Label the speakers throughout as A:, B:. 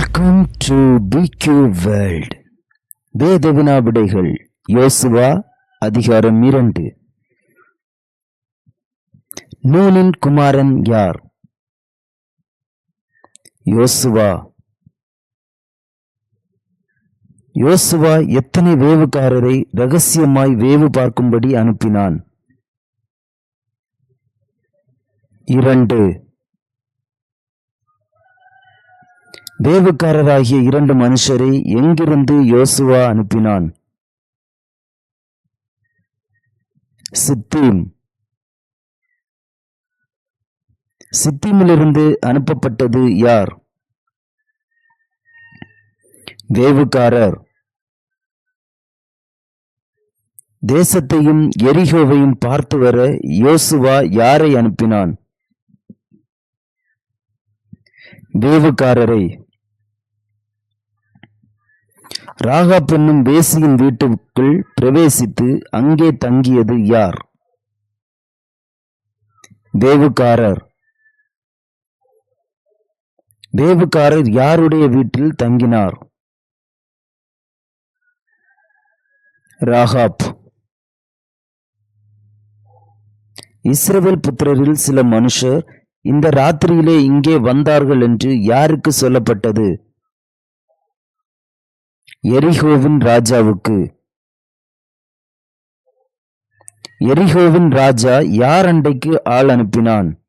A: Welcome to பிக்யூ world வேத வினாவிடைகள் யோசுவா அதிகாரம் இரண்டு. நூலின் குமாரன் யார்? யோசுவா. யோசுவா எத்தனை வேவுகாரரை ரகசியமாய் வேவு பார்க்கும்படி அனுப்பினான்? இரண்டு. வேவுக்காரராகிய இரண்டு மனுஷரை எங்கிருந்து யோசுவா அனுப்பினான்? சித்தீம். சித்தீமிலிருந்து அனுப்பப்பட்டது யார்? வேவுக்காரர் தேசத்தையும் எரிகோவையும் பார்த்து வர யோசுவா யாரை அனுப்பினான்? வேவுக்காரரை ராகாப் என்னும் வேசியின் வீட்டுக்குள் பிரவேசித்து அங்கே தங்கியது யார்? வேவுக்காரர். வேவுக்காரர் யாருடைய வீட்டில் தங்கினார்? ராகாப். இஸ்ரவேல் புத்திரரில் சில மனுஷர் இந்த ராத்திரியிலே இங்கே வந்தார்கள் என்று யாருக்கு சொல்லப்பட்டது? எரிகோவின் ராஜாவுக்கு. எரிகோவின் ராஜா யார் அண்டைக்கு ஆள் அனுப்பினான்?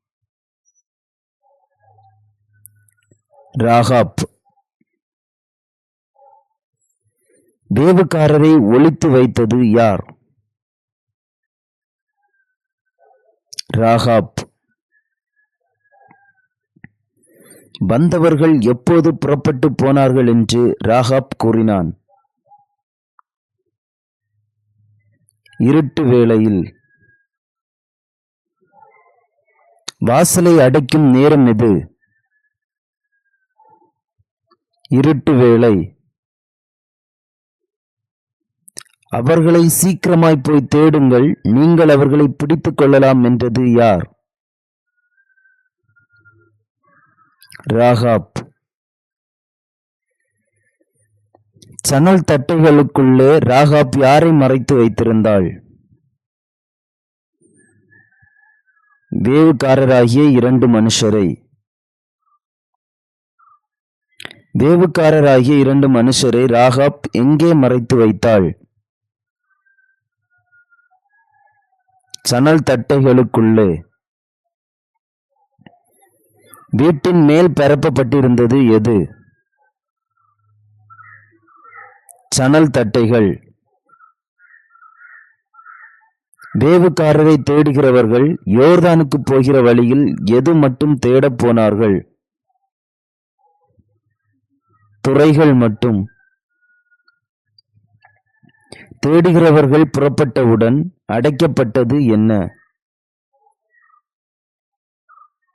A: ராகாப். வேவுக்காரரை ஒழித்து வைத்தது யார்? ராகாப். வந்தவர்கள் எப்போது புறப்பட்டு போனார்கள் என்று ராகாப் கூறினான். இருட்டு வேளையில் வாசலை அடைக்கும் நேரம் எது இருட்டு வேளை. அவர்களை சீக்கிரமாய் போய் தேடுங்கள் நீங்கள் அவர்களை பிடித்துக் கொள்ளலாம் என்றது யார்? ராகாப். சணல் தட்டைகளுக்குள்ளே ராகாப் யாரை மறைத்து வைத்திருந்தாள்? வேவுக்காரராகிய இரண்டு மனுஷரை. வேவுக்காரராகிய இரண்டு மனுஷரை ராகாப் எங்கே மறைத்து வைத்தாள்? சணல் தட்டைகளுக்குள்ளே. வீட்டின் மேல் பரப்பப்பட்டிருந்தது எது? சணல் தட்டைகள். வேவுக்காரரை தேடுகிறவர்கள் யோர்தானுக்கு போகிற வழியில் எது மட்டும் தேடப் போனார்கள்? துறைகள் மட்டும். தேடுகிறவர்கள் புறப்பட்டவுடன் அடைக்கப்பட்டது என்ன?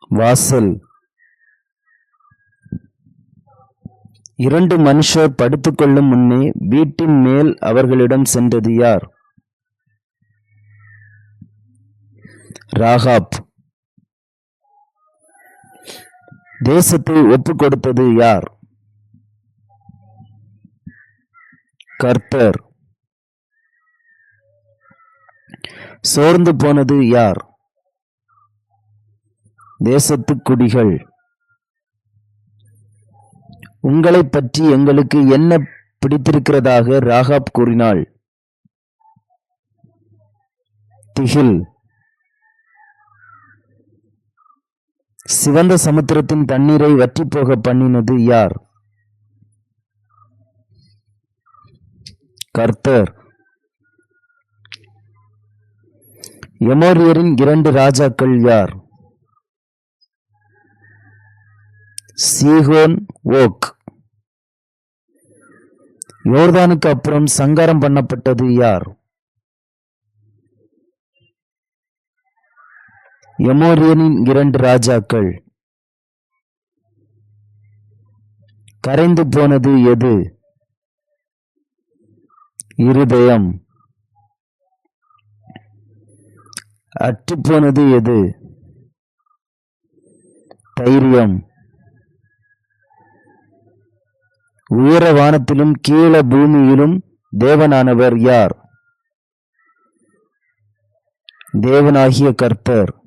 A: வாசல். இரண்டு மனுஷர் படுத்துக்கொள்ளும் முன்னே வீட்டின் மேல் அவர்களிடம் சென்றது யார்? ராகாப். தேசத்தை ஒப்பு கொடுத்தது யார்? கர்த்தர். சோர்ந்து போனது யார்? தேசத்து குடிகள். உங்களை பற்றி எங்களுக்கு என்ன பிடித்திருக்கிறதாக ராகாப் கூறினாள். திகில். சிவந்த சமுத்திரத்தின் தண்ணீரை வற்றி போக பண்ணினது யார்? கர்த்தர். எமோரியரின் இரண்டு ராஜாக்கள் யார்? Sihon Og. யோர்தானுக்கு அப்புறம் சங்காரம் பண்ணப்பட்டது யார்? எமோரியனின் இரண்டு ராஜாக்கள். கரைந்து போனது எது? இருதயம். அற்றுப்போனது எது? தைரியம். உயர வானத்திலும் கீழ பூமியிலும் தேவனானவர் யார்? தேவனாகிய கர்த்தர்.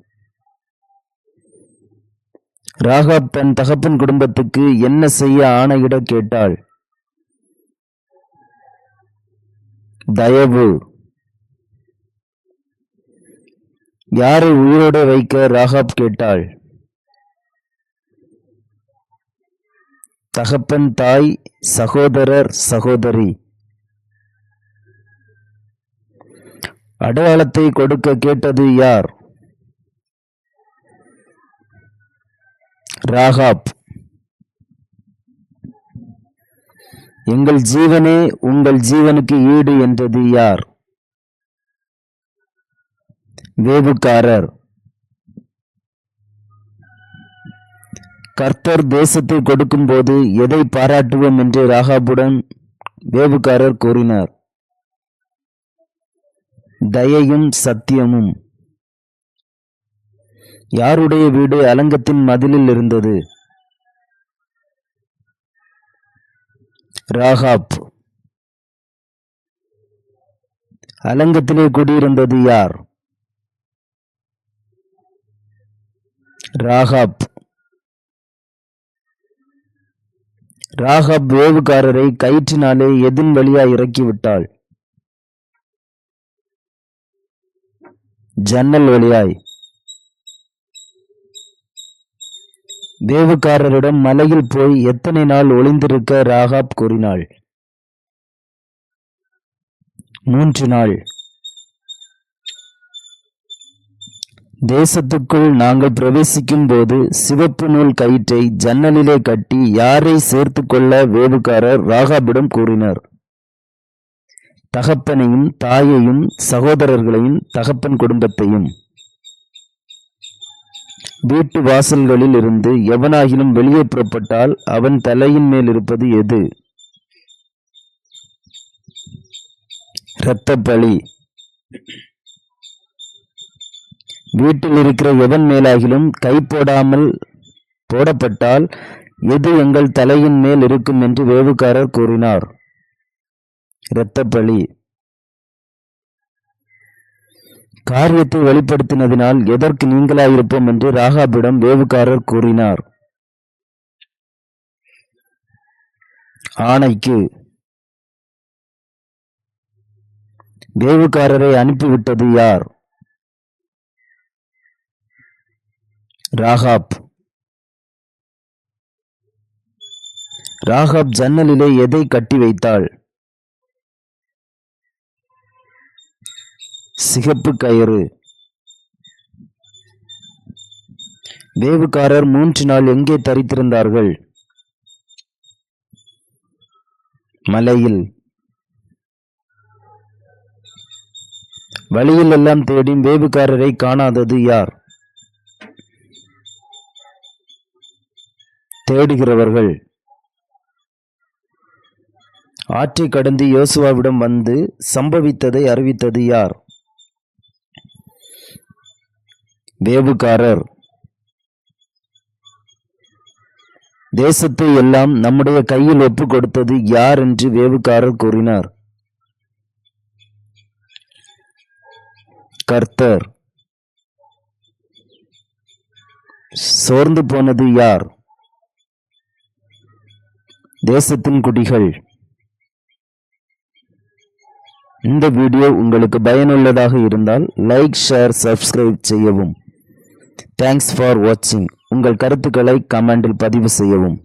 A: ராகாப் தன் தகப்பன் குடும்பத்துக்கு என்ன செய்ய ஆணையிட கேட்டாள்? தயவு. யாரை உயிரோட வைக்க ராகாப் கேட்டாள்? தகப்பன் தாய் சகோதரர் சகோதரி. அடையாளத்தை கொடுக்க கேட்டது யார்? ராகாப். எங்கள் ஜீவனே உங்கள் ஜீவனுக்கு ஈடு என்றது யார்? வேவுக்காரர். கர்த்தர் தேசத்தை கொடுக்கும்போது எதை பாராட்டுவோம் என்று ராகாபுடன் வேவுக்காரர் கூறினார். தயையும் சத்தியமும். யாருடைய வீடு அலங்கத்தின் மதிலில் இருந்தது? ராகாப். அலங்கத்திலே குடியிருந்தது யார்? ராகாப். ராகாப் வேவுக்காரரை கயிற்றினாலே எதின் வழியா இறக்கிவிட்டாள்? ஜன்னல் வழியாய். வேவுக்காரரிடம் மலையில் போய் எத்தனை நாள் ஒளிந்திருக்க ராகாப் கூறினாள்? மூன்று நாள். தேசத்துக்குள் நாங்கள் பிரவேசிக்கும் போது சிவப்பு நூல் கயிற்றை ஜன்னலிலே கட்டி யாரை சேர்த்து கொள்ள வேவுக்காரர் ராகாபிடம் கூறினார். தகப்பனையும் தாயையும் சகோதரர்களையும் தகப்பன் குடும்பத்தையும். வீட்டு வாசல்களில் இருந்து எவனாகிலும் வெளியே புறப்பட்டால் அவன் தலையின் மேல் இருப்பது எது? இரத்தப்பழி வீட்டில் இருக்கிற எவன் மேலாகிலும் கை போடாமல் போடப்பட்டால் எது எங்கள் தலையின் மேல் இருக்கும் என்று வேவுக்காரர் கூறினார். இரத்தப்பழி. காரியத்தை வெளிப்படுத்தினதினால் எதற்கு நீங்களாயிருப்போம் என்று ராகாபிடம் வேவுக்காரர் கூறினார். ஆணைக்கு. வேவுக்காரரை அனுப்பிவிட்டது யார்? ராகாப். ராகாப் ஜன்னலிலே எதை கட்டி வைத்தாள்? சிகப்பு கயிறு. வேவுக்காரர் மூன்று நாள் எங்கே தரித்திருந்தார்கள்? மலையில். வழியில் எல்லாம் தேடி வேவுக்காரரை காணாதது யார்? தேடுகிறவர்கள். ஆற்றை கடந்து யோசுவாவிடம் வந்து சம்பவித்ததை அறிவித்தது யார்? வேவுக்காரர் தேசத்தை எல்லாம் நம்முடைய கையில் ஒப்பு கொடுத்தது யார் என்று வேவுக்காரர் கூறினார். கர்த்தர். சோர்ந்து போனது யார்? தேசத்தின் குடிகள். இந்த வீடியோ உங்களுக்கு பயனுள்ளதாக இருந்தால் லைக் ஷேர் சப்ஸ்கிரைப் செய்யவும். தேங்க்ஸ் ஃபார் வாட்சிங் உங்கள் கருத்துக்களை கமெண்டில் பதிவு செய்யவும்.